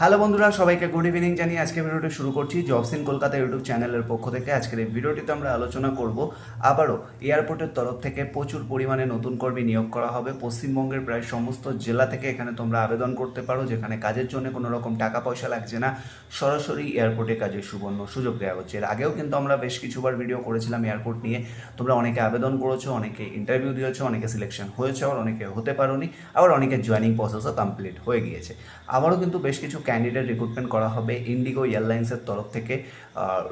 Hello বন্ধুরা, সবাইকে good evening জানিয়ে আজকে ভিডিওটি শুরু করছি জবস ইন কলকাতা ইউটিউব চ্যানেলের পক্ষ থেকে। আজকের এই ভিডিওটিতে আমরা আলোচনা করব আবারও এয়ারপোর্টের তরফ থেকে প্রচুর পরিমাণে নতুন কর্মী নিয়োগ করা হবে। পশ্চিমবঙ্গের প্রায় সমস্ত জেলা থেকে এখানে তোমরা আবেদন করতে পারো, যেখানে কাজের জন্য কোনো রকম টাকা পয়সা লাগছে না। সরাসরি এয়ারপোর্টে কাজের সুবর্ণ সুযোগ দেওয়া হচ্ছে। এর আগেও কিন্তু আমরা বেশ কিছুবার ভিডিও করেছিলাম এয়ারপোর্ট নিয়ে। তোমরা অনেকে আবেদন করেছ, অনেকে ইন্টারভিউ দিয়েছ, অনেকে সিলেকশন হয়েছে, আবার অনেকে হতে পারোনি, আবার অনেকে জয়েনিং প্রসেসও কমপ্লিট হয়ে গিয়েছে। আবারও কিন্তু বেশ কিছু ক্যান্ডিডেট রিক্রুটমেন্ট করা হবে। ইন্ডিগো এয়ারলাইন্সের তরফ থেকে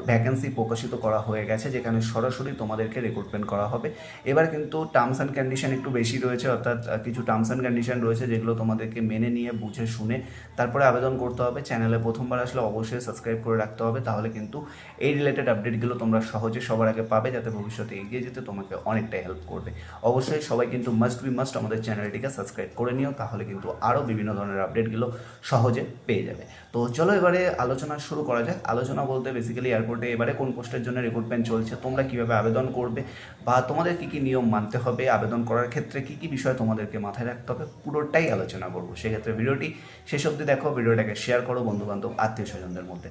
ভ্যাকেন্সি প্রকাশিত করা হয়ে গেছে, যেখানে সরাসরি তোমাদেরকে রিক্রুটমেন্ট করা হবে। এবার কিন্তু টার্মস অ্যান্ড কন্ডিশন একটু বেশি রয়েছে, অর্থাৎ কিছু টার্মস অ্যান্ড কন্ডিশন রয়েছে যেগুলো তোমাদেরকে মেনে নিয়ে, বুঝে শুনে তারপরে আবেদন করতে হবে। চ্যানেলে প্রথমবার আসলে অবশ্যই সাবস্ক্রাইব করে রাখতে হবে, তাহলে কিন্তু এই রিলেটেড আপডেটগুলো তোমরা সহজে সবার আগে পাবে, যাতে ভবিষ্যতে এগিয়ে যেতে তোমাকে অনেকটাই হেল্প করবে। অবশ্যই সবাই কিন্তু মাস্ট বি মাস্ট আমাদের চ্যানেলটিকে সাবস্ক্রাইব করে নিও, তাহলে কিন্তু আরও বিভিন্ন ধরনের আপডেটগুলো সহজে পেয়ে যাবে। তো চলো এবারে আলোচনা শুরু করা যাক। আলোচনা বলতে বেসিক্যালি এয়ারপোর্টে এবারে কোন পোস্টের জন্য রিক্রুটমেন্ট চলছে, তোমরা কীভাবে আবেদন করবে বা তোমাদের কি কি নিয়ম মানতে হবে, আবেদন করার ক্ষেত্রে কি কি বিষয় তোমাদেরকে মাথায় রাখতে হবে, পুরোটাই আলোচনা করব। সেক্ষেত্রে ভিডিওটি শেষ অবধি দেখো, ভিডিওটাকে শেয়ার করো বন্ধু বান্ধব আত্মীয় স্বজনদের মধ্যে।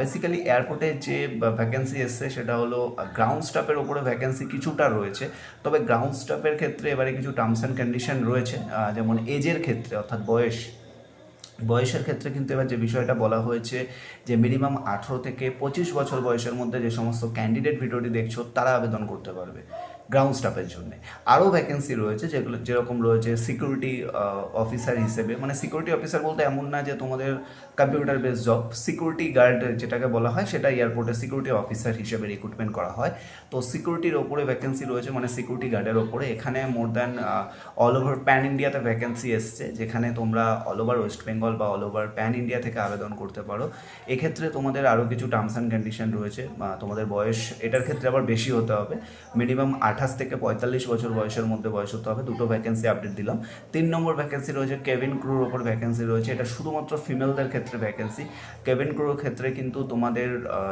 বেসিক্যালি এয়ারপোর্টে যে ভ্যাকেন্সি এসছে সেটা হলো গ্রাউন্ড স্টাফের ওপরে ভ্যাকেন্সি কিছুটা রয়েছে, তবে গ্রাউন্ড স্টাফের ক্ষেত্রে এবারে কিছু টার্মস অ্যান্ড কন্ডিশন রয়েছে যেমন এজের ক্ষেত্রে অর্থাৎ বয়স বয়সের ক্ষেত্রে কিন্তু এবার যে বিষয়টা বলা হয়েছে যে মিনিমাম আঠেরো থেকে পঁচিশ বছর বয়সের মধ্যে যে সমস্ত ক্যান্ডিডেট ভিডিওটি দেখছ, তারা আবেদন করতে পারবে। গ্রাউন্ড স্টাফের জন্য। আরও ভ্যাকেন্সি রয়েছে যেগুলো যেরকম রয়েছে সিকিউরিটি অফিসার হিসেবে। মানে সিকিউরিটি অফিসার বলতে এমন না যে তোমাদের computer base job security guard যেটাকে বলা হয়, সেটা এয়ারপোর্টে সিকিউরিটি অফিসার হিসেবে রিক্রুটমেন্ট করা হয়। তো সিকিউরিটির ওপরে ভ্যাকেন্সি রয়েছে মানে সিকিউরিটি গার্ডের ওপরে। এখানে more than all over pan ইন্ডিয়াতে ভ্যাকেন্সি এসছে। যেখানে তোমরা অল ওভার ওয়েস্ট বেঙ্গল বা অল ওভার প্যান ইন্ডিয়া থেকে আবেদন করতে পারো। এক্ষেত্রে তোমাদের আরও কিছু টার্মস অ্যান্ড কন্ডিশন রয়েছে। বা তোমাদের বয়স, এটার ক্ষেত্রে আবার বেশি হতে হবে। মিনিমাম আঠাশ থেকে পঁয়তাল্লিশ বছর বয়সের মধ্যে বয়স হতে হবে, দুটো ভ্যাকেন্সি আপডেট দিলাম। তিন নম্বর ভ্যাকেন্সি রয়েছে কেভিন ক্রুর ওপর ভ্যাকেন্সি রয়েছে, এটা শুধুমাত্র ফিমেলদের ক্ষেত্রে ভ্যাকেন্সি কেভিন ক্রুর ক্ষেত্রে কিন্তু তোমাদের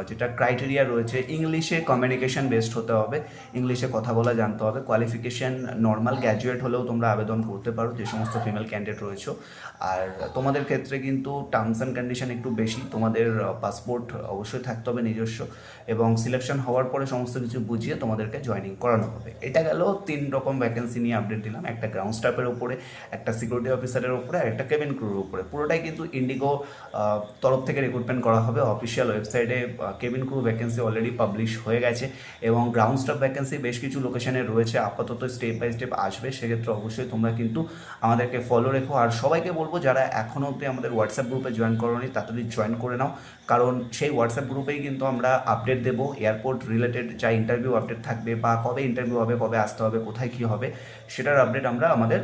যেটা ক্রাইটেরিয়া রয়েছে ইংলিশে কমিউনিকেশন বেসড হতে হবে ইংলিশে কথা বলা জানতে হবে কোয়ালিফিকেশন নর্মাল গ্র্যাজুয়েট হলেও তোমরা আবেদন করতে পারো, যে সমস্ত ফিমেল ক্যান্ডিডেট রয়েছে। আর তোমাদের ক্ষেত্রে কিন্তু টার্মস অ্যান্ড কন্ডিশন একটু বেশি, তোমাদের পাসপোর্ট অবশ্যই থাকতে হবে নিজস্ব, এবং সিলেকশন হওয়ার পরে সমস্ত কিছু বুঝিয়ে তোমাদেরকে জয়েনিং করানো হবে। এটা গেল তিন রকম ভ্যাকেন্সি নিয়ে আপডেট দিলাম। একটা গ্রাউন্ড স্টাফের উপরে, একটা সিকিউরিটি অফিসারের উপরে, আর একটা কেবিন ক্রুর উপরে। পুরোটাই কিন্তু ইন্ডিগো তরফ থেকে রিক্রুটমেন্ট করা হবে। অফিসিয়াল ওয়েবসাইটে cabin crew vacancy already publish হয়ে গেছে এবং গ্রাউন্ড স্টাফ ভ্যাকেন্সি বেশ কিছু লোকেশনে রয়েছে। আপাতত স্টেপ বাই স্টেপ আসবে। সেক্ষেত্রে অবশ্যই তোমরা কিন্তু আমাদেরকে ফলো রেখো। আর সবাইকে বলব, যারা এখনও অবধি আমাদের হোয়াটসঅ্যাপ গ্রুপে জয়েন করোনি, তাড়াতাড়ি জয়েন করে নাও। কারণ সেই হোয়াটসঅ্যাপ গ্রুপেই কিন্তু আমরা আপডেট দেবো। এয়ারপোর্ট রিলেটেড যা ইন্টারভিউ আপডেট থাকবে বা কবে ইন্টারভিউ হবে, কবে আসতে হবে, কোথায় কি হবে, সেটার আপডেট আমরা আমাদের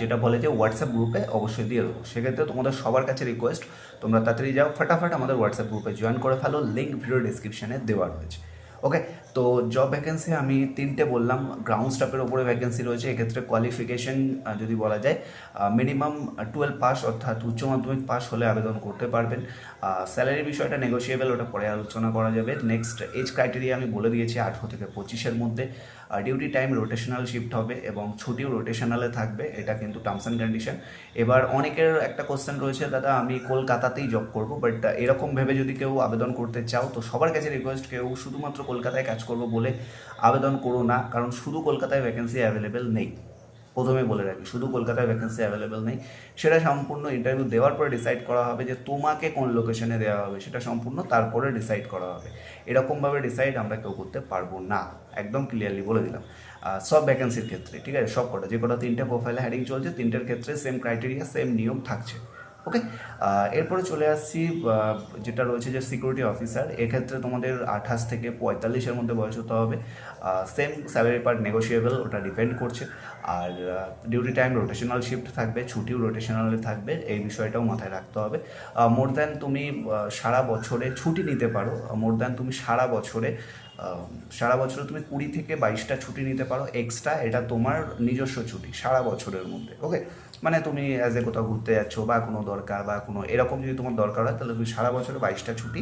যেটা বলে যে হোয়াটসঅ্যাপ গ্রুপে অবশ্যই দিয়ে দেবো। সেক্ষেত্রে তোমাদের সবার কাছে রিকোয়েস্ট তোমরা তাড়াতাড়ি যাও, ফটাফট আমাদের হোয়াটসঅ্যাপ গ্রুপে জয়েন করে ফেলো লিঙ্ক ভিডিও ডিসক্রিপশানে দেওয়া রয়েছে। ওকে তো জব ভ্যাকেন্সি আমি তিনটে বললাম গ্রাউন্ড স্টাফের ওপরে ভ্যাকেন্সি রয়েছে, এক্ষেত্রে কোয়ালিফিকেশন যদি বলা যায় মিনিমাম টুয়েলভ পাস অর্থাৎ উচ্চ মাধ্যমিক পাস হলে আবেদন করতে পারবেন। স্যালারি বিষয়টা নেগোসিয়েবল ওটা পরে আলোচনা করা যাবে। নেক্সট এজ ক্রাইটেরিয়া আমি বলে দিয়েছি, আঠেরো থেকে পঁচিশের মধ্যে। ডিউটি টাইম রোটেশনাল শিফট হবে এবং ছুটিও রোটেশনালে থাকবে, এটা কিন্তু টার্মস অ্যান্ড কন্ডিশন এবার অনেকের একটা কোশ্চেন রয়েছে, দাদা, আমি কলকাতাতেই জব করব? বাট এরকম ভেবে যদি কেউ আবেদন করতে চাও, তো সবার কাছে রিকোয়েস্ট কেউ শুধুমাত্র কলকাতায় কাজ করব বলে আবেদন করো না, কারণ শুধু কলকাতায় ভ্যাকেন্সি অ্যাভেলেবেল নেই। প্রথমে বলে রাখি, শুধু কলকাতায় ভ্যাকেন্সি অ্যাভেলেবেল নেই। সেটা সম্পূর্ণ ইন্টারভিউ দেওয়ার পরে ডিসাইড করা হবে যে তোমাকে কোন লোকেশনে দেওয়া হবে, সেটা সম্পূর্ণ তারপরে ডিসাইড করা হবে। এরকমভাবে ডিসাইড আমরা কেউ করতে পারব না। একদম ক্লিয়ারলি বলে দিলাম। সব ভ্যাকেন্সির ক্ষেত্রে, ঠিক আছে? সব কটা যে কটা তিনটে প্রোফাইলে হ্যাডিং চলছে, তিনটের ক্ষেত্রে সেম ক্রাইটেরিয়া সেম নিয়ম থাকছে। ওকে এরপরে চলে আসছি যেটা রয়েছে যে সিকিউরিটি অফিসার এক্ষেত্রে তোমাদের আঠাশ থেকে পঁয়তাল্লিশের মধ্যে বয়স হতে হবে। সেম স্যালারি পার্ট নেগোসিয়েবল ওটা ডিপেন্ড করছে। আর ডিউটি টাইম রোটেশনাল শিফট থাকবে, ছুটিও রোটেশনালে থাকবে, এই বিষয়টাও মাথায় রাখতে হবে। মোর দ্যান তুমি সারা বছরে ছুটি নিতে পারো মোর দ্যান তুমি সারা বছরে সারা বছরে তুমি কুড়ি থেকে বাইশটা ছুটি নিতে পারো এক্সট্রা এটা তোমার নিজস্ব ছুটি, সারা বছরের মধ্যে ওকে মানে তুমি অ্যাজ এ কোথাও ঘুরতে যাচ্ছ বা কোনো দরকার বা কোনো, এরকম যদি তোমার দরকার হয়, তাহলে তুমি সারা বছরে বাইশটা ছুটি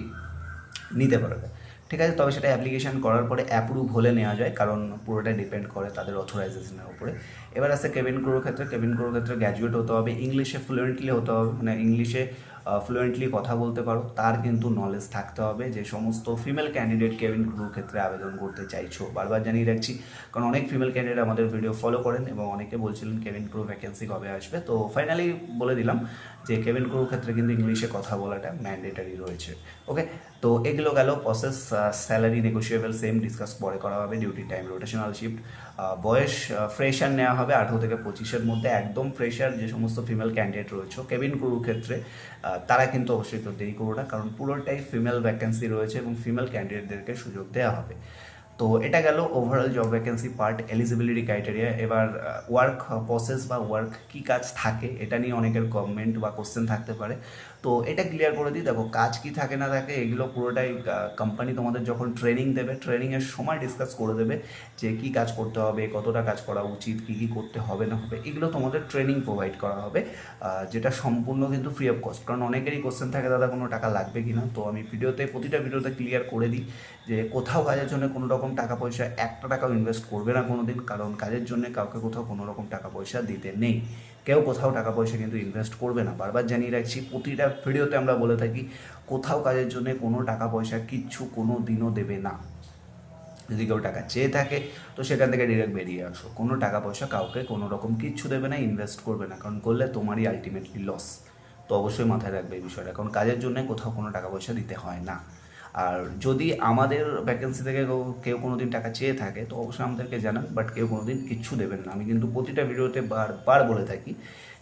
নিতে পারবে ঠিক আছে? তবে সেটা অ্যাপ্লিকেশন করার পরে অ্যাপ্রুভ হলে নেওয়া যায়, কারণ পুরোটাই ডিপেন্ড করে তাদের অথরাইজেশনের উপরে। এবার আসছে কেবিন ক্রুর ক্ষেত্রে, কেবিন ক্রুর ক্ষেত্রে গ্র্যাজুয়েট হতে হবে ইংলিশে ফ্লুয়েন্টলি হতে হবে মানে ইংলিশে ফ্লুয়েন্টলি কথা বলতে পারো, তার কিন্তু নলেজ থাকতে হবে। যে সমস্ত ফিমেল ক্যান্ডিডেট কেবিন ক্রুর ক্ষেত্রে আবেদন করতে চাইছো, বারবার জানিয়ে রাখছি, কারণ অনেক ফিমেল ক্যান্ডিডেট আমাদের ভিডিও ফলো করেন এবং অনেকে বলছিলেন কেবিন ক্রু ভ্যাকেন্সি কবে আসবে। তো ফাইনালি বলে দিলাম যে কেবিন ক্রুর ক্ষেত্রে কিন্তু ইংলিশে কথা বলাটা ম্যান্ডেটারি রয়েছে। ওকে তো এগুলো গেল process salary negotiable same discuss পরে করা হবে ডিউটি টাইম রোটেশনাল শিফট বয়স ফ্রেশার নেওয়া হবে, আঠেরো থেকে পঁচিশের মধ্যে। একদম ফ্রেশার যে সমস্ত ফিমেল ক্যান্ডিডেট রয়েছে কেবিন ক্রুর ক্ষেত্রে তারা কিন্তু অবশ্যই তো দেরি করব না, কারণ পুরোটাই ফিমেল ভ্যাকেন্সি রয়েছে এবং ফিমেল ক্যান্ডিডেটদেরকে সুযোগ দেওয়া হবে। তো এটা গেল overall job vacancy part eligibility criteria এবার ওয়ার্ক প্রসেস বা ওয়ার্ক কী কাজ থাকে, এটা নিয়ে অনেকের কমেন্ট বা কোশ্চেন থাকতে পারে। তো এটা ক্লিয়ার করে দিই। দেখো, কাজ কি থাকে না থাকে, এগুলো পুরোটাই কোম্পানি তোমাদের যখন ট্রেনিং দেবে ট্রেনিংয়ের সময় ডিসকাস করে দেবে যে কি কাজ করতে হবে, কতটা কাজ করা উচিত, কি কি করতে হবে, না হবে, এগুলো তোমাদের ট্রেনিং প্রোভাইড করা হবে যেটা সম্পূর্ণ কিন্তু ফ্রি অফ কস্ট কারণ অনেকেরই কোশ্চেন থাকে, দাদা, কোনো টাকা লাগবে কি না? তো আমি ভিডিওতে প্রতিটা ভিডিওতে ক্লিয়ার করে দিই যে কোথাও কাজের জন্য কোনো রকম টাকা পয়সা, একটা টাকাও ইনভেস্ট করবে না কোনো দিন কারণ কাজের জন্য কাউকে কোথাও কোনো রকম টাকা পয়সা দিতে নেই। কেউ কোথাও টাকা পয়সা কিন্তু ইনভেস্ট করবে না। বারবার জানিয়ে রাখছি, প্রতিটা ভিডিওতে আমরা বলে থাকি, কোথাও কাজের জন্য কোনো টাকা পয়সা কিচ্ছু কোনো দিনও দেবে না। যদি কেউ টাকা চেয়ে থাকে, তো সেখান থেকে ডিরেক্ট বেরিয়ে আসো। কোনো টাকা পয়সা কাউকে কোনো রকম কিচ্ছু দেবে না ইনভেস্ট করবে না। কারণ করলে তোমারই আলটিমেটলি লস তো অবশ্যই মাথায় রাখবে এই বিষয়টা। কারণ কাজের জন্য কোথাও কোনো টাকা পয়সা দিতে হয় না। আর যদি আমাদের ভ্যাকেন্সি থেকে কেউ- কোনো দিন টাকা চেয়ে থাকে, তো অবশ্যই আমাদেরকে জানান বাট কেউ কোনো দিন কিচ্ছু দেবেন না। আমি কিন্তু প্রতিটা ভিডিওতে বার বলে থাকি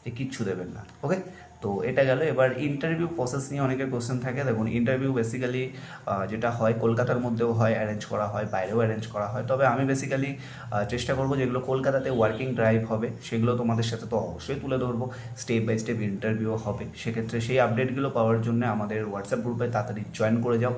যে কিচ্ছু দেবেন না ওকে তো এটা গেল। এবার ইন্টারভিউ প্রসেস নিয়ে অনেকের কোশ্চেন থাকে। দেখুন ইন্টারভিউ বেসিক্যালি যেটা হয়, কলকাতার মধ্যেও হয় অ্যারেঞ্জ করা হয়, বাইরেও অ্যারেঞ্জ করা হয়। তবে আমি বেসিক্যালি চেষ্টা করব যেগুলো কলকাতাতে ওয়ার্কিং ড্রাইভ হবে, সেগুলো তোমাদের সাথে তো অবশ্যই তুলে ধরবো। স্টেপ বাই স্টেপ ইন্টারভিউ হবে। সেক্ষেত্রে সেই আপডেটগুলো পাওয়ার জন্য আমাদের হোয়াটসঅ্যাপ গ্রুপে তাড়াতাড়ি জয়েন করে যাও।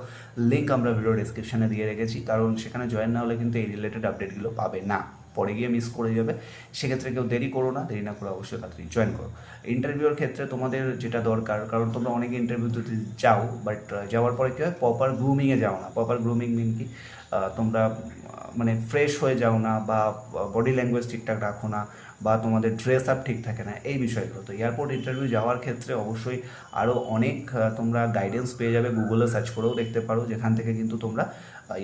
লিঙ্ক আমরা ভিডিও ডিসক্রিপশানে দিয়ে রেখেছি। কারণ সেখানে জয়েন না হলে কিন্তু এই রিলেটেড আপডেটগুলো পাবে না। পরে গিয়ে মিস করে যাবে। সেক্ষেত্রে কেউ দেরি করো না, দেরি না করে অবশ্যই তাড়াতাড়ি জয়েন করো। ইন্টারভিউর ক্ষেত্রে তোমাদের যেটা দরকার, কারণ তোমরা অনেকে ইন্টারভিউ যদি যাও বাট যাওয়ার পরে কী হয়? প্রপার গ্রুমিংয়ে যাও না। প্রপার গ্রুমিং মিন কি? তোমরা মানে ফ্রেশ হয়ে যাও না বা বডি ল্যাঙ্গুয়েজ ঠিকঠাক রাখো না বা তোমাদের ড্রেস আপ ঠিক থাকে না, এই বিষয়গুলো। তো এয়ারপোর্ট ইন্টারভিউ যাওয়ার ক্ষেত্রে অবশ্যই আরও অনেক তোমরা গাইডেন্স পেয়ে যাবে গুগলে সার্চ করেও দেখতে পারো, যেখান থেকে কিন্তু তোমরা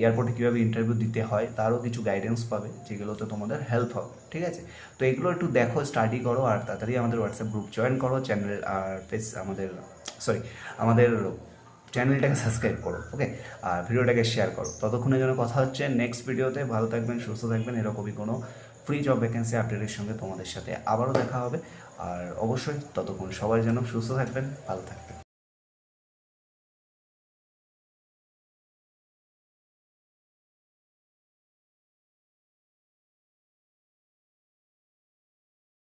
এয়ারপোর্টে কীভাবে ইন্টারভিউ দিতে হয়, তারও কিছু গাইডেন্স পাবে, যেগুলোতে তোমাদের হেল্প হবে, ঠিক আছে? তো এগুলো একটু দেখো স্টাডি করো, আর তাড়াতাড়ি আমাদের হোয়াটসঅ্যাপ গ্রুপ জয়েন করো চ্যানেল আর পেজ আমাদের সরি আমাদের চ্যানেলটাকে সাবস্ক্রাইব করো ওকে আর ভিডিওটাকে শেয়ার করো। ততক্ষণের জন্য কথা হচ্ছে নেক্সট ভিডিওতে ভালো থাকবেন, সুস্থ থাকবেন, এরকমই কোনো ফ্রি জব ভ্যাকেন্সি আপডেটের সঙ্গে তোমাদের সাথে আবারও দেখা হবে। আর অবশ্যই ততক্ষণ সবাই যেন সুস্থ থাকবেন, ভালো থাকবেন।